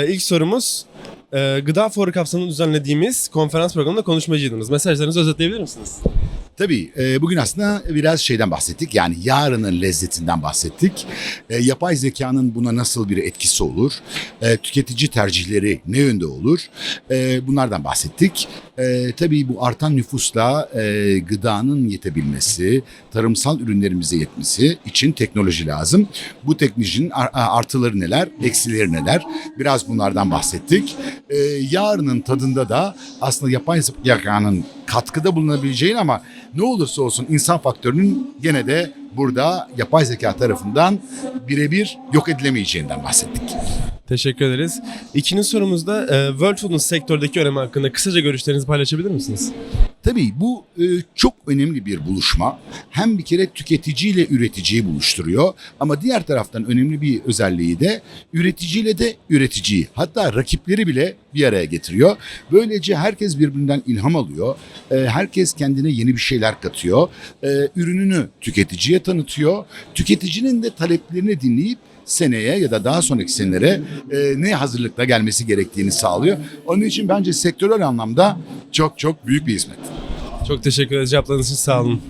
Ee, İlk sorumuz e, Gıda Fuarı kapsamında düzenlediğimiz konferans programında konuşmacıydınız. Mesajlarınızı özetleyebilir misiniz? Tabii e, bugün aslında biraz şeyden bahsettik. Yani yarının lezzetinden bahsettik. E, yapay zekanın buna nasıl bir etkisi olur? E, tüketici tercihleri ne yönde olur? E, bunlardan bahsettik. E, tabii bu artan nüfusla e, gıdanın yetebilmesi, tarımsal ürünlerimize yetmesi için teknoloji lazım. Bu teknolojinin ar- artıları neler, eksileri neler? Biraz bunlardan bahsettik. E, yarının tadında da aslında yapay zekanın katkıda bulunabileceğini ama ne olursa olsun insan faktörünün gene de burada yapay zeka tarafından birebir yok edilemeyeceğinden bahsettik. Teşekkür ederiz. İkinci sorumuzda e, World Food'un sektördeki önemi hakkında kısaca görüşlerinizi paylaşabilir misiniz? Tabii bu e, çok önemli bir buluşma. Hem bir kere tüketiciyle üreticiyi buluşturuyor ama diğer taraftan önemli bir özelliği de üreticiyle de üreticiyi hatta rakipleri bile bir araya getiriyor. Böylece herkes birbirinden ilham alıyor. E, herkes kendine yeni bir şeyler katıyor. E, ürününü tüketiciye tanıtıyor. Tüketicinin de taleplerini dinleyip seneye ya da daha sonraki senelere e, ne hazırlıkla gelmesi gerektiğini sağlıyor. Onun için bence sektörel anlamda çok çok büyük bir hizmet. Çok teşekkür ederiz. Cevaplarınız için sağ olun.